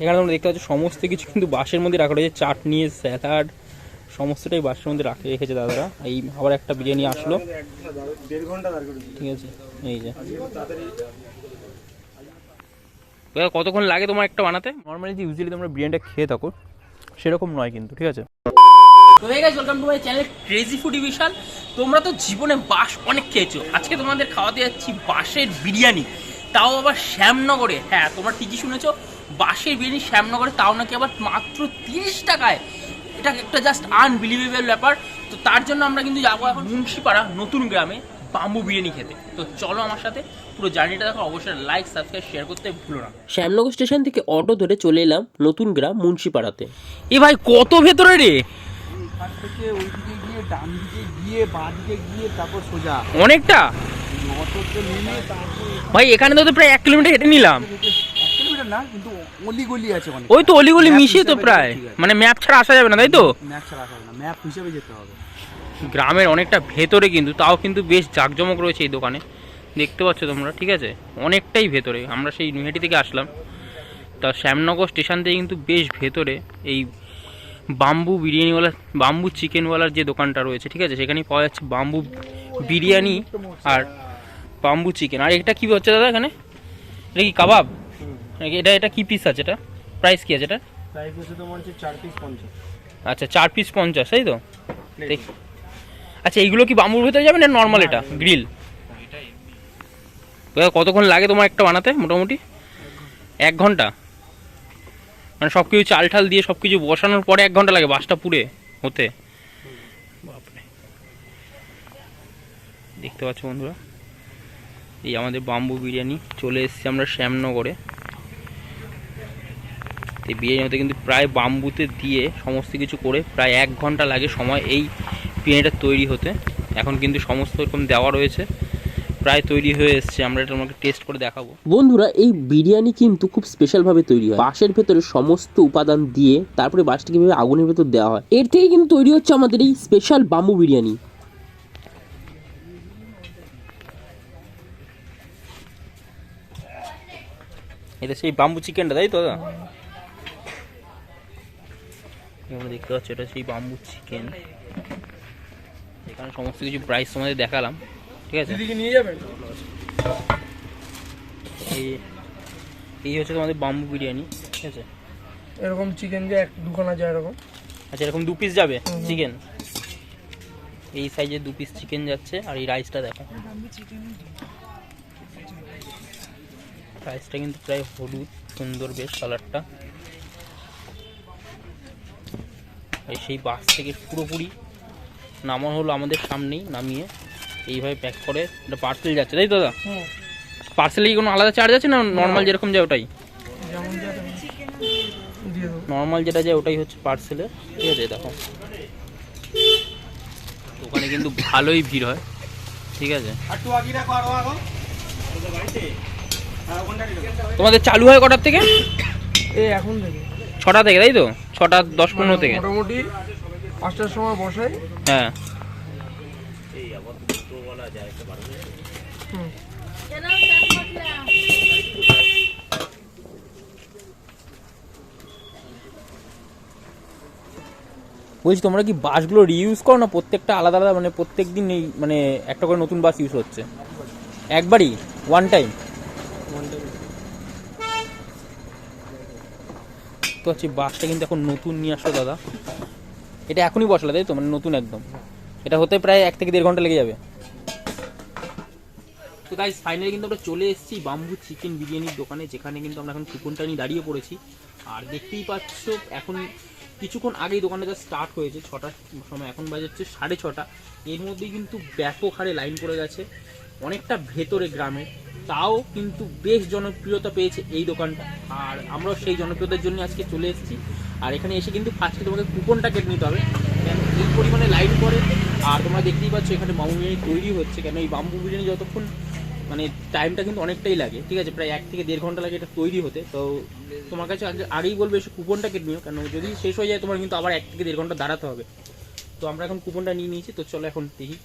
এখানে তোমরা দেখতে পাচ্ছ, সমস্ত কিছু কিন্তু বাসের মধ্যে রাখা রয়েছে। চাটনি, স্যালাড, সমস্তটাই বাসের মধ্যে রাখে রেখেছে দাদারা। এই আবার একটা বিরিয়ানি আসলো। ঠিক আছে, এই যে। কতক্ষণ লাগে তোমার একটা বানাতে? নর্মালি যে ইউজুয়ালি তোমরা বিরিয়ানিটা খেয়ে থাকো, সেরকম নয় কিন্তু, ঠিক আছে? তো welcome to my channel crazy food Bishal তোমরা তো জীবনে বাস অনেক খেয়েছো। আজকে তোমাদের খাওয়াতে যাচ্ছি বাসের বিরিয়ানি। তাও আবার শ্যামনগরে। হ্যাঁ তোমরা ঠিকই শুনেছো। বাসের বিরিয়ানি শ্যামনগরে তাও নাকি আবার মাত্র তিরিশ টাকায়। এটা একটা জাস্ট আনবিলিভেবল ব্যাপার। তো তার জন্য আমরা কিন্তু যাব এখন মুন্সিপাড়া নতুন গ্রামে বাম্বু বিরিয়ানি খেতে। তো চলো আমার সাথে পুরো জার্নিটা দেখো অবশ্যই লাইক সাবস্ক্রাইব শেয়ার করতে ভুলো না। শ্যামনগর স্টেশন থেকে অটো ধরে চলে এলাম নতুন গ্রাম মুন্সিপাড়াতে। এ ভাই কত ভেতরে রে? এখান থেকে ওইদিকে গিয়ে ডান দিকে গিয়ে বাঁ দিকে গিয়ে তারপর সোজা। অনেকটা? অটোতে নেমে তারপর ভাই এখানে তো প্রায় এক কিলোমিটার হেঁটে নিলাম। না কিন্তু অলি আছে অনেক। ওই তো অলিগলি মিশিয়ে তো প্রায়। মানে ম্যাপ ছাড়া আসা যাবে না তাই তো? ম্যাপ ছাড়া আসা হবে না ম্যাপ হিসেবে যেতে হবে। গ্রামের অনেকটা ভেতরে কিন্তু তাও কিন্তু বেশ জাঁকজমক রয়েছে এই দোকানে। দেখতে পাচ্ছ তোমরা ঠিক আছে? অনেকটাই ভেতরে। আমরা সেই নৈহাটি থেকে আসলাম। তা শ্যামনগর স্টেশন থেকে কিন্তু বেশ ভেতরে এই বাম্বু বিরিয়ানিওয়ালা বাম্বু চিকেনওয়ালার যে দোকানটা রয়েছে ঠিক আছে? সেখানে পাওয়া যাচ্ছে বাম্বু বিরিয়ানি আর বাম্বু চিকেন। আর এটা কি হচ্ছে দাদা এখানে? এটা কি কাবাব? এটা এটা কি পিস আছে এটা? প্রাইস কি আছে এটা? প্রাইস হচ্ছে তোমার হচ্ছে চার পিস পঞ্চাশ। আচ্ছা চার পিস পঞ্চাশ তাই তো? দেখ। আচ্ছা এইগুলো কি বাম্বুর ভেতরে যাবে না নর্মাল এটা? গ্রিল কতক্ষণ লাগে তোমার একটা বানাতে মোটামুটি? এক ঘণ্টা। মানে সব কিছু চাল ঠাল দিয়ে সব কিছু বসানোর পরে এক ঘণ্টা লাগে বাসটা পুড়ে হতে। বাপরে। দেখতে পাচ্ছ বন্ধুরা? এই আমাদের বাম্বু বিরিয়ানি চলে এসেছি আমরা শ্যামনগরে। এই বিরিয়ানি হতে কিন্তু প্রায় বাম্বুতে দিয়ে সমস্ত কিছু করে প্রায় এক ঘণ্টা লাগে সময় এই বিরিয়ানিটা তৈরি হতে। এখন কিন্তু সমস্ত রকম দেওয়া রয়েছে। প্রায় তৈরি হয়ে এসছে। আমরা এটা তোমাকে টেস্ট করে দেখাবো। বন্ধুরা এই বিরিয়ানি কিন্তু খুব স্পেশাল ভাবে তৈরি হয়। বাঁশের ভেতরে সমস্ত উপাদান দিয়ে তারপরে বাঁশটাকে কীভাবে আগুনের ভেতর দেওয়া হয়। এর থেকে কিন্তু তৈরি হচ্ছে আমাদের এই স্পেশাল বাম্বু বিরিয়ানি। এটা সেই বাম্বু চিকেনটা তাই তো দাদা? আমরা দেখতে পাচ্ছি এটা সেই বাম্বু চিকেন এখানে সমস্ত কিছু প্রাইস তোমাদের দেখালাম ঠিক আছে? নিয়ে যাবেন? এই এই হচ্ছে তোমাদের বাম্বু বিরিয়ানি ঠিক আছে? এরকম চিকেন যে এক দুখানা যায় এরকম। আচ্ছা এরকম দু পিস যাবে চিকেন এই সাইজে দু পিস চিকেন যাচ্ছে আর এই রাইসটা দেখো। রাইসটা কিন্তু প্রায় হলুদ সুন্দর বেশ কালারটা এই সেই বাস থেকে পুরোপুরি নামানো হলো আমাদের সামনেই নামিয়ে এইভাবে প্যাক করে এটা পার্সেল যাচ্ছে তাই তো দাদা? পার্সেলে কি কোনো আলাদা চার্জ আছে না নর্মাল যেরকম যায় ওটাই? নর্মাল যেটা যায় ওটাই হচ্ছে পার্সেলে ঠিক আছে দেখো। ওখানে কিন্তু ভালোই ভিড় হয়। ঠিক আছে। তোমাদের চালু হয় কটার থেকে? এই এখন থেকে। ছটা থেকে তাই তো? ছটা দশ পনেরো থেকে? মোটামুটি পাঁচটার সময় বসাই। হ্যাঁ। বলছি তোমরা কি বাসগুলো রিইউজ করো না? প্রত্যেকটা আলাদা আলাদা মানে প্রত্যেক দিন মানে একটা করে নতুন বাস ইউজ হচ্ছে? একবারই? ওয়ান টাইম তো হচ্ছে বাসটা কিন্তু এখন নতুন নিয়ে আসলো দাদা। এটা এখনই বসলা, তাই তো? মানে নতুন একদম। এটা হতে প্রায় এক থেকে দেড় ঘণ্টা লেগে যাবে। তো গাইজ ফাইনালি কিন্তু আমরা চলে এসেছি বাম্বু চিকেন বিরিয়ানির দোকানে, যেখানে কিন্তু আমরা এখন কুপনটা নিয়ে দাঁড়িয়ে পড়েছি। আর দেখতেই পাচ্ছ, এখন কিছুক্ষণ আগেই দোকানটা স্টার্ট হয়েছে ছটার সময়, এখন বাজে হচ্ছে সাড়ে ছটা। এর মধ্যেই কিন্তু ব্যাপক হারে লাইন পড়ে গেছে। অনেকটা ভেতরে গ্রামে। তাও কিন্তু বেশ জনপ্রিয়তা পেয়েছে এই দোকানটা। আর আমরাও সেই জনপ্রিয়তার জন্য আজকে চলে এসেছি। আর এখানে এসে কিন্তু ফার্স্টে তোমাকে কুপনটা কেটে নিতে হবে। কেন? এই পরিমাণে লাইন পড়ে। আর তোমরা দেখতেই পাচ্ছ এখানে বাম্বু বিরিয়ানি তৈরি হচ্ছে। কেন? এই বাম্বু বিরিয়ানি যতক্ষণ মানে টাইমটা কিন্তু অনেকটাই লাগে। ঠিক আছে? প্রায় এক থেকে দেড় ঘণ্টা লাগে এটা তৈরি হতে। তো তোমার কাছে আগে আগেই বলবে এসে কুপনটা কেটে নিও। কেন? যদি শেষ হয়ে যায় তোমার কিন্তু আবার এক থেকে দেড় ঘণ্টা দাঁড়াতে হবে। তো আমরা এখন কুপনটা নিয়ে নিয়েছি। তো চলো এখন দেখি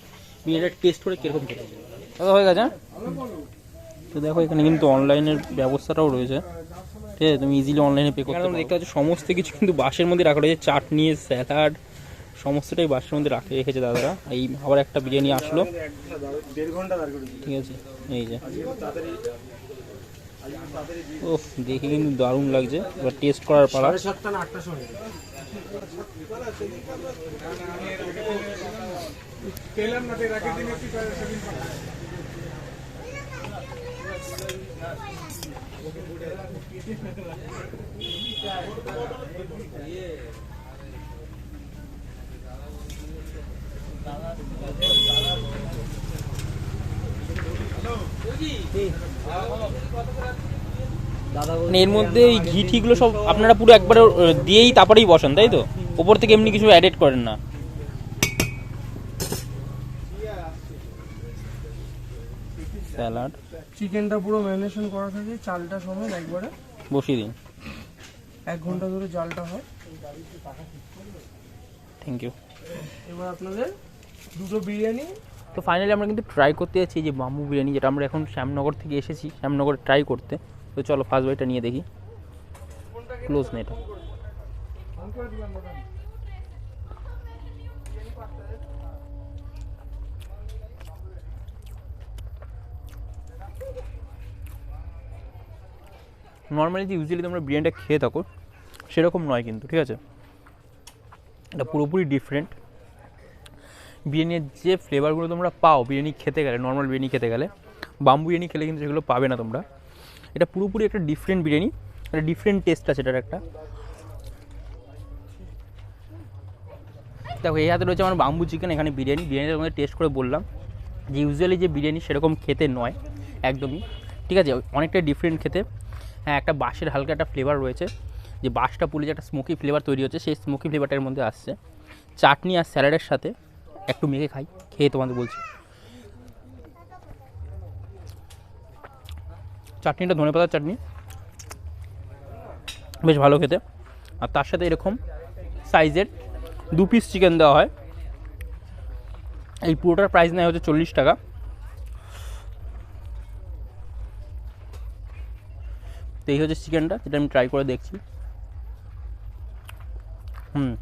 বিরিয়ানিটা টেস্ট করে কীরকম খেতে হয়ে গেছে হ্যাঁ? তো দেখো এখানে কিন্তু অনলাইনের ব্যবস্থাটাও রয়েছে। ঠিক আছে তুমি ইজিলি অনলাইনে পে করতে পারো। দেখতে পাচ্ছ সমস্ত কিছু কিন্তু বাসের মধ্যে রাখা রয়েছে। চাটনি স্যালাড সমস্তটাই বাসের মধ্যে রাখে রেখেছে দাদারা। এই আবার একটা বিরিয়ানি আসলো। ঠিক আছে এই যে। ও দেখে কিন্তু দারুণ লাগছে। এবার টেস্ট করার পালা। মানে এর মধ্যে এই ঘি ঠিগুলো সব আপনারা পুরো একবারে দিয়েই তারপরেই বসান, তাই তো? ওপর থেকে এমনি কিছু অ্যাডেড করেন না। স্যালাড চিকেনটা পুরো ম্যারিনেশন করা থাকে চালটা সময় একবারে। বসিয়ে দিন। এক ঘণ্টা ধরে জালটা হয়। থ্যাংক ইউ এবার আপনাদের দুটো বিরিয়ানি। তো ফাইনালি আমরা কিন্তু ট্রাই করতে যাচ্ছি যে বাম্বু বিরিয়ানি যেটা আমরা এখন শ্যামনগর থেকে এসেছি শ্যামনগরে ট্রাই করতে। তো চলো ফার্স্ট বাইটা নিয়ে দেখি। ক্লোজ না নর্মালি যে ইউজুয়ালি তোমরা বিরিয়ানিটা খেয়ে থাকো, সেরকম নয় কিন্তু, ঠিক আছে? এটা পুরোপুরি ডিফারেন্ট বিরিয়ানির যে ফ্লেভারগুলো তোমরা পাও, বিরিয়ানি খেতে গেলে নর্মাল বিরিয়ানি খেতে গেলে বাম্বু বিরিয়ানি খেলে কিন্তু সেগুলো পাবে না তোমরা। এটা পুরোপুরি একটা ডিফারেন্ট বিরিয়ানি, একটা ডিফারেন্ট টেস্ট আছে এটার একটা। দেখো, এই হাতে রয়েছে আমার বাম্বু চিকেন এখানে বিরিয়ানি। বিরিয়ানিটা তোমাদের টেস্ট করে বললাম। যে ইউজুয়ালি যে বিরিয়ানি সেরকম খেতে নয়, একদমই। ঠিক আছে? অনেকটা ডিফারেন্ট খেতে। হ্যাঁ একটা বাঁশের হালকা একটা ফ্লেভার রয়েছে। যে বাঁশটা পুলে যে একটা স্মোকি ফ্লেভার তৈরি হচ্ছে, সেই স্মোকি ফ্লেভারটার মধ্যে আসছে। চাটনি আর স্যালাডের সাথে একটু মেখে খাই, খেয়ে তোমাদের বলছি। চাটনিটা ধনে পাতার চাটনি। বেশ ভালো খেতে। আর তার সাথে এরকম সাইজের দু পিস চিকেন দেওয়া হয়। এই পুরোটার প্রাইস নেয় হচ্ছে চল্লিশ টাকা। তো এই হচ্ছে চিকেনটা যেটা আমি ট্রাই করে দেখছি। হুম।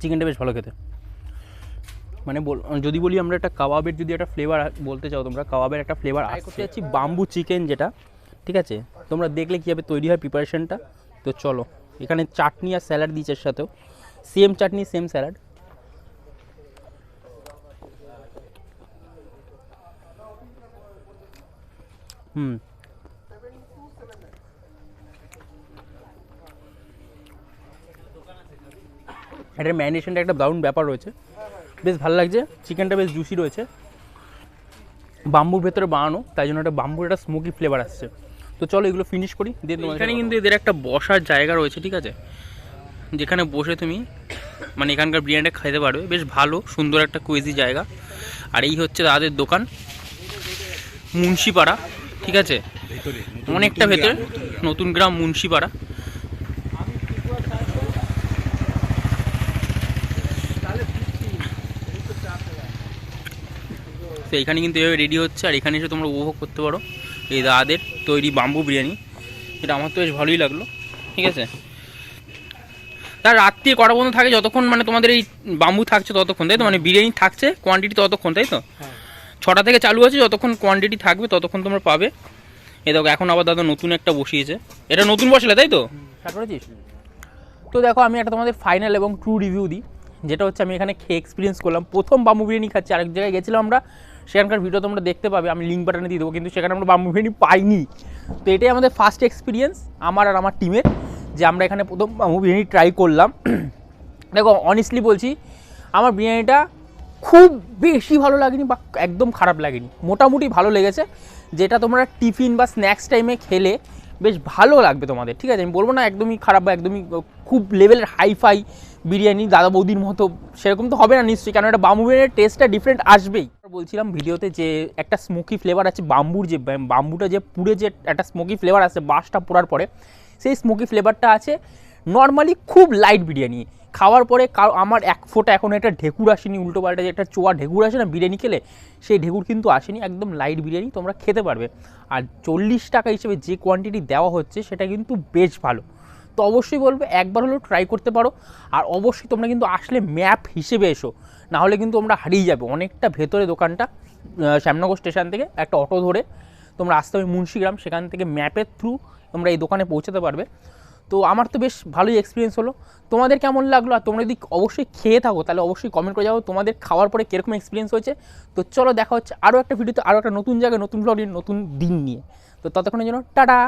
চিকেনটা বেশ ভালো খেতে। মানে বল- যদি বলি আমরা একটা কাবাবের যদি একটা ফ্লেভার বলতে চাও তোমরা কাবাবের একটা ফ্লেভার করতে যাচ্ছি বাম্বু চিকেন যেটা ঠিক আছে? তোমরা দেখলে কীভাবে তৈরি হয় প্রিপারেশনটা তো চলো এখানে চাটনি আর স্যালাড দিয়েছে এর সাথেও। সেম চাটনি সেম স্যালাড হুম। এটার ম্যারিনেশনটা একটা দারুণ ব্যাপার রয়েছে। বেশ ভালো লাগছে চিকেনটা বেশ জুসি রয়েছে। বাম্বুর ভেতরে বানানো তাই জন্য একটা বাম্বুর একটা স্মোকি ফ্লেভার আসছে। তো চলো এগুলো ফিনিশ করি দিয়ে এখানে কিন্তু এদের একটা বসার জায়গা রয়েছে ঠিক আছে? যেখানে বসে তুমি মানে এখানকার বিরিয়ানিটা খাইতে পারবে। বেশ ভালো সুন্দর একটা কুয়েজি জায়গা। আর এই হচ্ছে তাদের দোকান মুন্সিপাড়া। ঠিক আছে? অনেকটা ভেতরে। নতুন গ্রাম। মুন্সিপাড়া। তো এখানে কিন্তু এভাবে রেডি হচ্ছে আর এখানে এসে তোমরা উপভোগ করতে পারো। এই দাদাদের তৈরি বাম্বু বিরিয়ানি এটা আমার তো বেশ ভালোই লাগল ঠিক আছে? তার রাত্রি কটা পর্যন্ত থাকে যতক্ষণ মানে তোমাদের এই বাম্বু থাকছে ততক্ষণ তাই তো? মানে বিরিয়ানি থাকছে কোয়ান্টিটি ততক্ষণ তাই তো? ছটা থেকে চালু আছে, যতক্ষণ কোয়ান্টিটি থাকবে ততক্ষণ তোমরা পাবে। এ দেখো, এখন আবার দাদা নতুন একটা বসিয়েছে। এটা নতুন বসলে, তাই তো? তো দেখো, আমি একটা তোমাদের ফাইনাল এবং ট্রু রিভিউ দিই, যেটা হচ্ছে আমি এখানে খেয়ে এক্সপিরিয়েন্স করলাম। প্রথম বাম্বু বিরিয়ানি খাচ্ছি, আরেক জায়গায় গেছিলাম আমরা, সেখানকার ভিডিও তোমরা দেখতে পাবে, আমি লিঙ্ক বাটনে দিয়ে দেবো, কিন্তু সেখানে আমরা বাম্বু বিরিয়ানি পাইনি। তো এটাই আমাদের ফার্স্ট এক্সপিরিয়েন্স আমার আর আমার টিমের যে আমরা এখানে প্রথম বাম্বু বিরিয়ানি ট্রাই করলাম। দেখো অনেস্টলি বলছি, আমার বিরিয়ানিটা খুব বেশি ভালো লাগেনি বা একদম খারাপ লাগেনি। মোটামুটি ভালো লেগেছে। যেটা তোমরা টিফিন বা স্ন্যাক্স টাইমে খেলে বেশ ভালো লাগবে তোমাদের, ঠিক আছে? আমি বলব না একদমই খারাপ বা একদমই খুব লেভেলের হাইফাই বিরিয়ানি দাদা বৌদির মতো, সেরকম তো হবে না নিশ্চয়ই কারণ এটা বাম্বু বিরিয়ানির টেস্টটা ডিফারেন্ট আসবেই। বলছিলাম ভিডিওতে যে একটা স্মোকি ফ্লেভার আছে বাম্বুর যে বাম্বুটা যে পুড়ে যে একটা স্মোকি ফ্লেভার আছে বাঁশটা পোড়ার পরে, সেই স্মোকি ফ্লেভারটা আছে নর্মালি খুব লাইট বিরিয়ানি। খাওয়ার পরে কারও আমার এক ফোঁটা এখন একটা ঢেকুর আসেনি, উল্টো পাল্টা যে একটা চোয়া ঢেকুর আসে না বিরিয়ানি খেলে, সেই ঢেকুর কিন্তু আসেনি, একদম লাইট বিরিয়ানি, তোমরা খেতে পারবে। আর চল্লিশ টাকা হিসেবে যে কোয়ান্টিটি দেওয়া হচ্ছে, সেটা কিন্তু বেশ ভালো। তো অবশ্যই বলবে, একবার হলেও ট্রাই করতে পারো। আর অবশ্যই তোমরা কিন্তু আসলে ম্যাপ হিসেবে এসো, না হলে কিন্তু তোমরা হারিয়ে যাবে। অনেকটা ভেতরে দোকানটা শ্যামনগর স্টেশন থেকে একটা অটো ধরে, তোমরা আসতে হবে মুন্সিগ্রাম, সেখান থেকে ম্যাপের থ্রু তোমরা এই দোকানে পৌঁছাতে পারবে। তো আমার তো বেশ ভালোই এক্সপিরিয়েন্স হলো। তোমাদের কেমন লাগল আর তোমরা যদি অবশ্যই খেয়ে থাকো, তাহলে অবশ্যই কমেন্ট করে যাব তোমাদের খাওয়ার পরে কীরকম এক্সপিরিয়েন্স হয়েছে। তো চলো দেখা হচ্ছে আরও একটা ভিডিওতে আরও একটা নতুন জায়গায়, নতুন ব্লগ নতুন দিন নিয়ে। তো ততক্ষণের জন্য টাটা!